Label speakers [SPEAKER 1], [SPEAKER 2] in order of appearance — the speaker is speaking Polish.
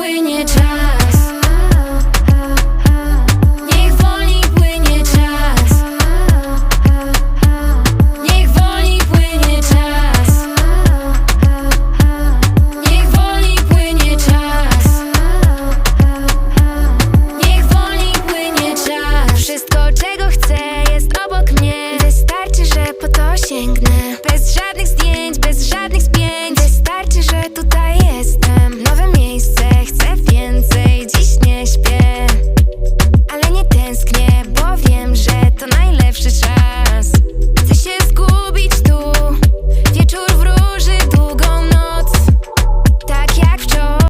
[SPEAKER 1] płynie czas. Niech wolniej płynie czas. Niech wolniej płynie czas. Niech wolniej płynie czas. Niech wolniej płynie czas. Wszystko czego chcę jest obok mnie. Wystarczy, że po to sięgnę. Bez żadnych zdjęć, bez żadnych